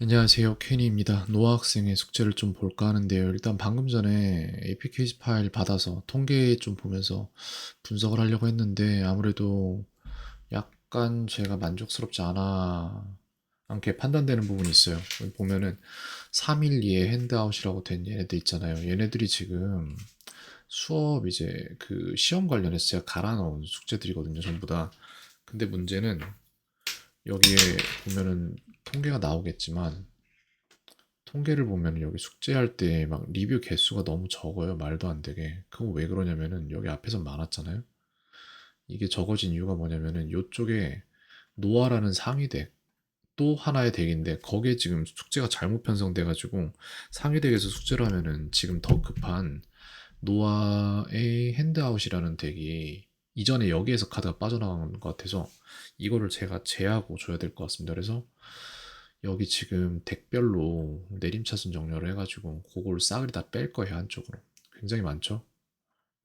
안녕하세요. 케니입니다. 노아 학생의 숙제를 좀 볼까 하는데요. 일단 방금 전에 AP 퀴즈 파일 받아서 통계 좀 보면서 분석을 하려고 했는데 아무래도 약간 제가 만족스럽지 않아 않게 판단되는 부분이 있어요. 보면은 3일 이에 핸드아웃이라고 된 얘네들 있잖아요. 얘네들이 지금 수업 이제 그 시험 관련해서 제가 갈아 넣은 숙제들이거든요. 전부 다. 근데 문제는 여기에 보면은 통계가 나오겠지만 통계를 보면 여기 숙제할 때 막 리뷰 개수가 너무 적어요. 말도 안 되게. 그거 왜 그러냐면은 여기 앞에서 많았잖아요. 이게 적어진 이유가 뭐냐면은 요쪽에 노아라는 상위 덱, 또 하나의 덱인데 거기에 지금 숙제가 잘못 편성돼 가지고 상위 덱에서 숙제를 하면은 지금 더 급한 노아의 핸드아웃이라는 덱이 이전에 여기에서 카드가 빠져나간 것 같아서 이거를 제가 제하고 줘야 될 것 같습니다. 그래서 여기 지금 덱별로 내림차순 정렬을 해가지고 그걸 싸그리 다 뺄 거예요 한쪽으로. 굉장히 많죠?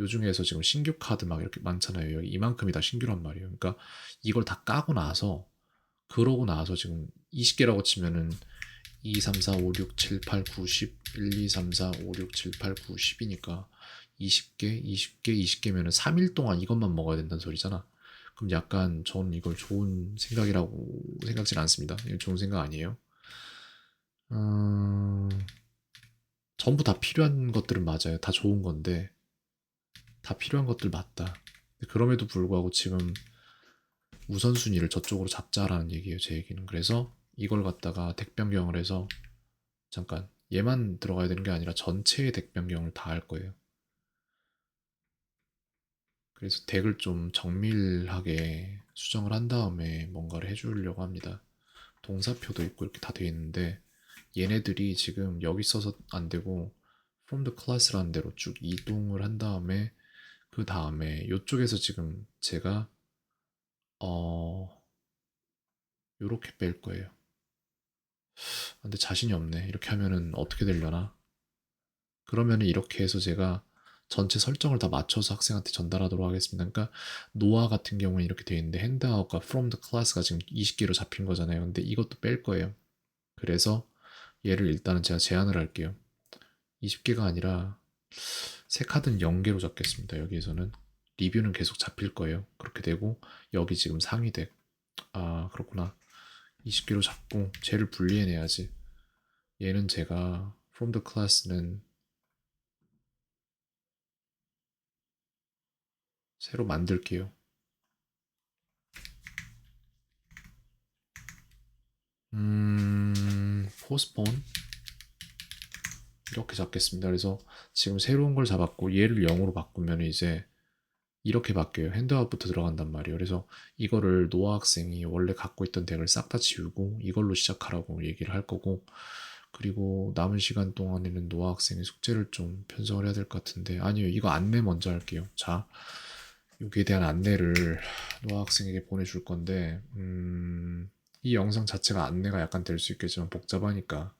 요 중에서 지금 신규 카드 막 이렇게 많잖아요. 여기 이만큼이 다 신규란 말이에요. 그러니까 이걸 다 까고 나서 그러고 나서 지금 20개라고 치면은 2, 3, 4, 5, 6, 7, 8, 9, 10 1, 2, 3, 4, 5, 6, 7, 8, 9, 10이니까 20개, 20개, 20개면은 3일 동안 이것만 먹어야 된다는 소리잖아 그럼 약간 저는 이걸 좋은 생각이라고 생각진 않습니다. 좋은 생각 아니에요. 음, 전부 다 필요한 것들은 맞아요. 다 좋은 건데 다 필요한 것들 맞다. 그럼에도 불구하고 지금 우선순위를 저쪽으로 잡자라는 얘기예요. 제 얘기는. 그래서 이걸 갖다가 덱 변경을 해서 잠깐 얘만 들어가야 되는 게 아니라 전체의 덱 변경을 다 할 거예요. 그래서 덱을 좀 정밀하게 수정을 한 다음에 뭔가를 해주려고 합니다. 동사표도 있고 이렇게 다 되어 있는데 얘네들이 지금 여기 써서 안 되고 from the class라는 대로 쭉 이동을 한 다음에 그 다음에 이쪽에서 지금 제가 어 요렇게 뺄 거예요. 근데 자신이 없네. 이렇게 하면은 어떻게 되려나? 그러면은 이렇게 해서 제가 전체 설정을 다 맞춰서 학생한테 전달하도록 하겠습니다. 그러니까 노아 같은 경우는 이렇게 되어 있는데 핸드아웃과 from the class가 지금 20개로 잡힌 거잖아요. 근데 이것도 뺄 거예요. 그래서 얘를 일단은 제가 제한을 할게요. 20개가 아니라 새 카드는 0개로 잡겠습니다. 여기에서는 리뷰는 계속 잡힐 거예요. 그렇게 되고 여기 지금 상위 덱. 아 그렇구나. 20개로 잡고 쟤를 분리해내야지. 얘는 제가 from the class는 새로 만들게요. 음, 포스폰 이렇게 잡겠습니다. 그래서 지금 새로운 걸 잡았고 얘를 0으로 바꾸면 이제 이렇게 바뀌어요. 핸드아웃부터 들어간단 말이에요. 그래서 이거를 노아 학생이 원래 갖고 있던 덱을 싹 다 지우고 이걸로 시작하라고 얘기를 할 거고 그리고 남은 시간 동안에는 노아 학생의 숙제를 좀 편성을 해야 될 것 같은데 아니요 이거 안내 먼저 할게요. 자 여기에 대한 안내를 노아 학생에게 보내줄 건데 음, 이 영상 자체가 안내가 약간 될 수 있겠지만 복잡하니까.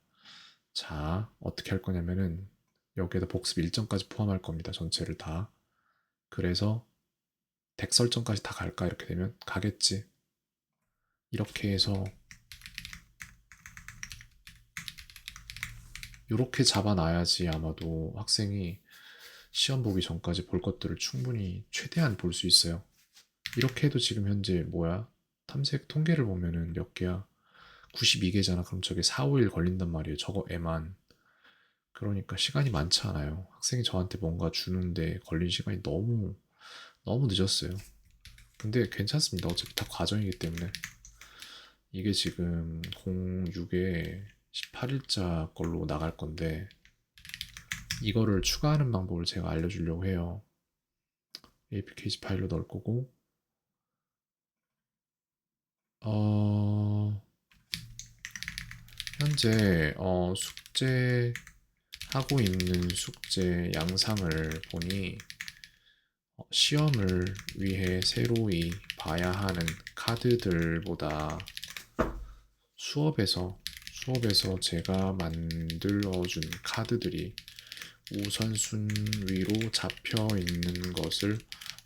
자 어떻게 할 거냐면은 여기에다 복습 일정까지 포함할 겁니다. 전체를 다. 그래서 덱 설정까지 다 갈까? 이렇게 되면 가겠지. 이렇게 해서 이렇게 잡아놔야지 아마도 학생이 시험 보기 전까지 볼 것들을 충분히 최대한 볼 수 있어요. 이렇게 해도 지금 현재 뭐야? 탐색 통계를 보면은 몇 개야? 92개잖아. 그럼 저게 4, 5일 걸린단 말이에요. 저거 애만. 그러니까 시간이 많지 않아요. 학생이 저한테 뭔가 주는데 걸린 시간이 너무 너무 늦었어요. 근데 괜찮습니다. 어차피 다 과정이기 때문에. 이게 지금 06에 18일자 걸로 나갈 건데 이거를 추가하는 방법을 제가 알려주려고 해요. APK 파일로 넣을 거고 어, 현재 어, 숙제 하고 있는 숙제 양상을 보니 어, 시험을 위해 새로이 봐야 하는 카드들보다 수업에서 수업에서 제가 만들어준 카드들이 우선순위로 잡혀 있는 것을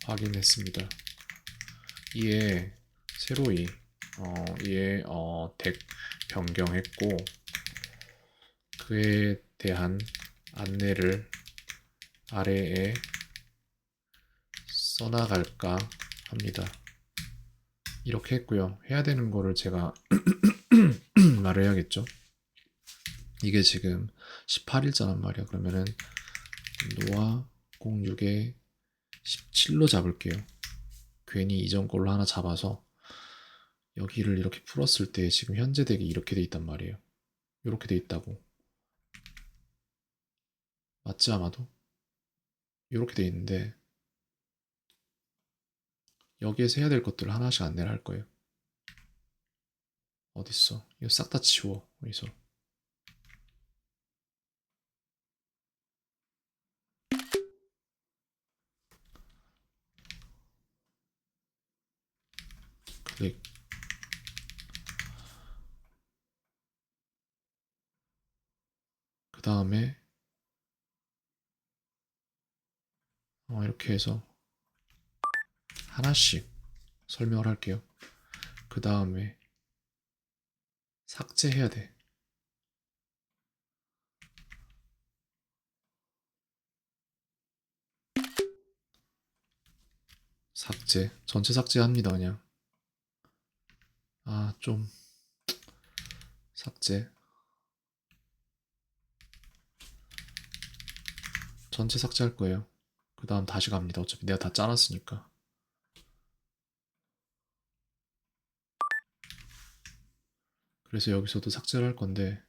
확인했습니다. 이에 새로이 어, 이에 어, 덱 변경했고 그에 대한 안내를 아래에 써나갈까 합니다. 이렇게 했고요. 해야 되는 거를 제가 말을 해야겠죠. 이게 지금 18일자란 말이야. 그러면은 노아 06에 17로 잡을게요. 괜히 이전 걸로 하나 잡아서 여기를 이렇게 풀었을 때 지금 현재 덱이 이렇게 돼 있단 말이에요. 이렇게 돼 있다고. 맞지 아마도? 이렇게 돼 있는데 여기에서 해야 될 것들을 하나씩 안내를 할 거예요. 어딨어? 이거 싹다 지워. 여기서. 클릭. 그 다음에 어, 이렇게 해서 하나씩 설명을 할게요. 그 다음에 삭제해야 돼. 삭제. 전체 삭제합니다, 그냥. 아, 좀. 삭제. 전체 삭제할 거예요. 그 다음 다시 갑니다. 어차피 내가 다 짜놨으니까. 그래서 여기서도 삭제를 할 건데,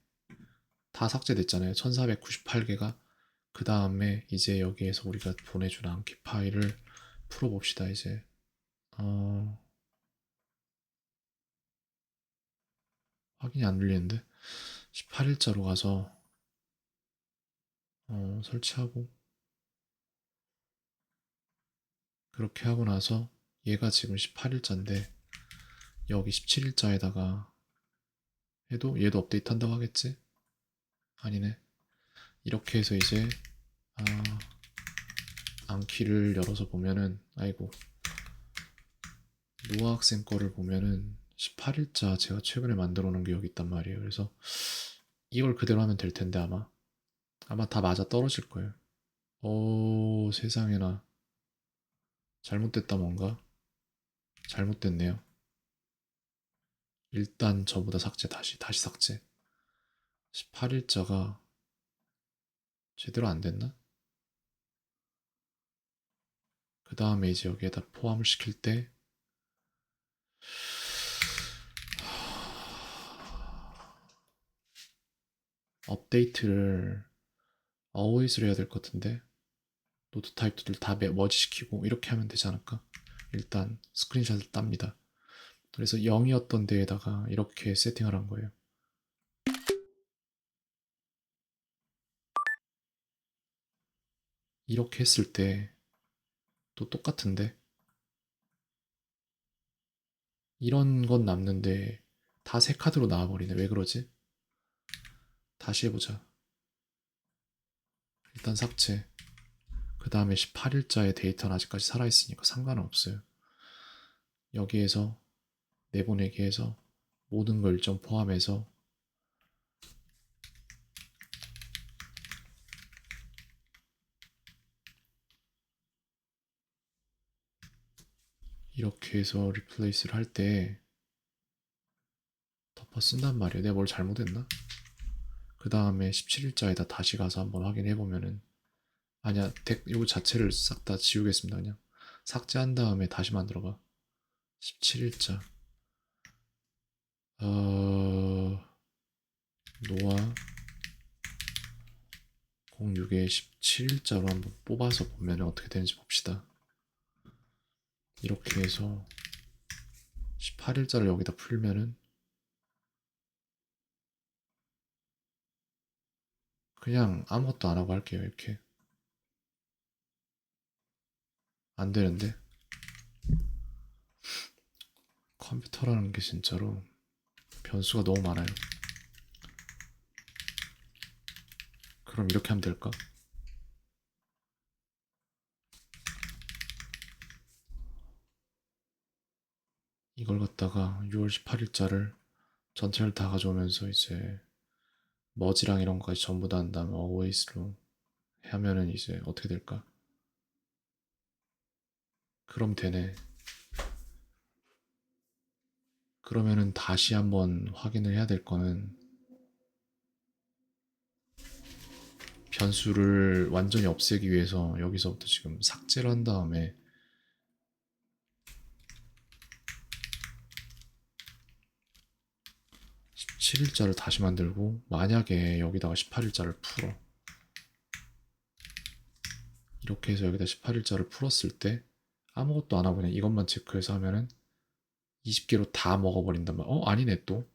다 삭제됐잖아요. 1498개가. 그 다음에 이제 여기에서 우리가 보내준 암기 파일을 풀어봅시다, 이제. 어... 확인이 안 눌리는데? 18일자로 가서, 어, 설치하고, 그렇게 하고 나서 얘가 지금 18일자인데 여기 17일자에다가 해도 얘도 업데이트 한다고 하겠지? 아니네. 이렇게 해서 이제 아, 암키를 열어서 보면은 아이고 노아 학생 거를 보면은 18일자 제가 최근에 만들어 놓은 게 여기 있단 말이에요. 그래서 이걸 그대로 하면 될 텐데 아마 아마 다 맞아 떨어질 거예요. 오 세상에나 잘못됐다 뭔가 잘못됐네요 일단 저보다 삭제 다시 다시 삭제 18일자가 제대로 안 됐나? 그 다음에 이제 여기에다 포함을 시킬 때 업데이트를 always를 해야 될 것 같은데 노트 타입들 다 머지시키고 이렇게 하면 되지 않을까? 일단 스크린샷을 땁니다. 그래서 0이었던 데에다가 이렇게 세팅을 한 거예요. 이렇게 했을 때 또 똑같은데 이런 건 남는데 다 새 카드로 나와버리네. 왜 그러지? 다시 해보자. 일단 삭제. 그 다음에 18일자의 데이터는 아직까지 살아있으니까 상관은 없어요. 여기에서 내보내기 해서 모든 걸 일정 포함해서 이렇게 해서 리플레이스를 할 때 덮어 쓴단 말이에요. 내가 뭘 잘못했나? 그 다음에 17일자에다 다시 가서 한번 확인해 보면은 아니야 덱 이거 자체를 싹 다 지우겠습니다 그냥. 삭제한 다음에 다시 만들어봐. 17일자. 어... 노아 06에 17일자로 한번 뽑아서 보면 어떻게 되는지 봅시다. 이렇게 해서 18일자를 여기다 풀면은 그냥 아무것도 안 하고 할게요 이렇게 안 되는데 컴퓨터라는 게 진짜로 변수가 너무 많아요. 그럼 이렇게 하면 될까? 이걸 갖다가 6월 18일자를 전체를 다 가져오면서 이제 머지랑 이런 것까지 전부 다 한 다음에 always로 하면은 이제 어떻게 될까? 그럼 되네. 그러면은 다시 한번 확인을 해야 될 거는 변수를 완전히 없애기 위해서 여기서부터 지금 삭제를 한 다음에 (17일자를) 다시 만들고 만약에 여기다가 (18일자를) 풀어 이렇게 해서 여기다 (18일자를) 풀었을 때 아무것도 안 하고 그냥 이것만 체크해서 하면은 20개로 다 먹어버린단 말이야. 어? 아니네 또.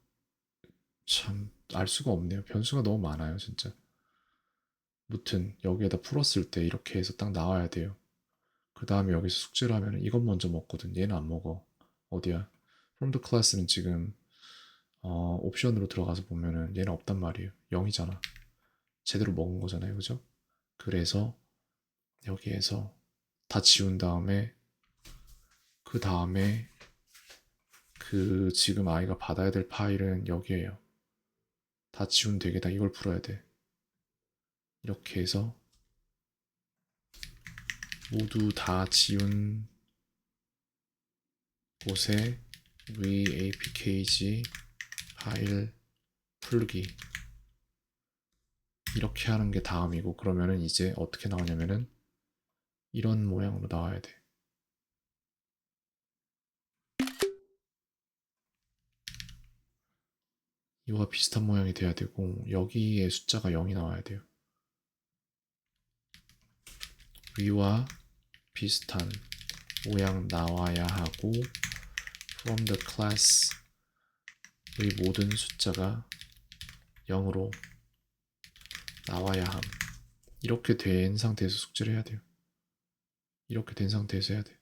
참, 알 수가 없네요. 변수가 너무 많아요, 진짜. 무튼, 여기에다 풀었을 때 이렇게 해서 딱 나와야 돼요. 그 다음에 여기서 숙제를 하면 이것 먼저 먹거든. 얘는 안 먹어. 어디야? from the class는 지금, 어, 옵션으로 들어가서 보면은 얘는 없단 말이에요. 0이잖아. 제대로 먹은 거잖아요. 그죠? 그래서, 여기에서 다 지운 다음에, 그 다음에, 그 지금 아이가 받아야 될 파일은 여기에요. 다 지운 되게다 이걸 풀어야 돼. 이렇게 해서 모두 다 지운 곳에 v apkg 파일 풀기 이렇게 하는 게 다음이고 그러면은 이제 어떻게 나오냐면은 이런 모양으로 나와야 돼. 이와 비슷한 모양이 돼야 되고 여기에 숫자가 0이 나와야 돼요. 위와 비슷한 모양 나와야 하고 from the class 의 모든 숫자가 0으로 나와야 함. 이렇게 된 상태에서 숙제를 해야 돼요. 이렇게 된 상태에서 해야 돼.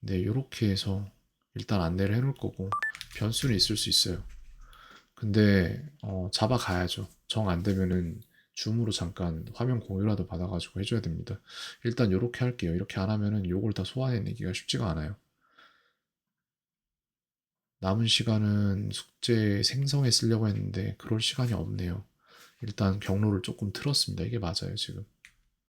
네, 이렇게 해서 일단 안내를 해놓을 거고 변수는 있을 수 있어요. 근데 어, 잡아가야죠. 정 안 되면은 줌으로 잠깐 화면 공유라도 받아가지고 해줘야 됩니다. 일단 이렇게 할게요. 이렇게 안 하면은 요걸 다 소화해내기가 쉽지가 않아요. 남은 시간은 숙제 생성에 쓰려고 했는데 그럴 시간이 없네요. 일단 경로를 조금 틀었습니다. 이게 맞아요, 지금.